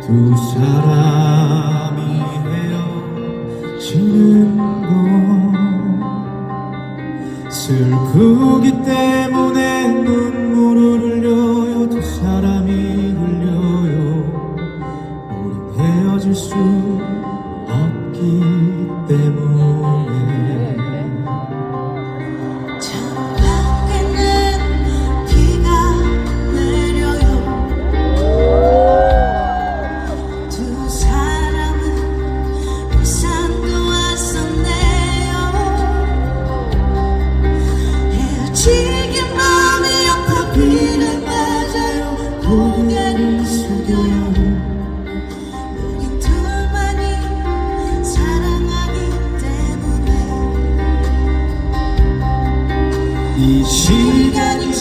두 사람이 헤어지는 건 슬프기 때문에 눈물을 흘려요. 두 사람이 흘려요. 우린 헤어질 수 고개를 숙여요. 우리 둘만이 사랑하기 때문에. 이 시간이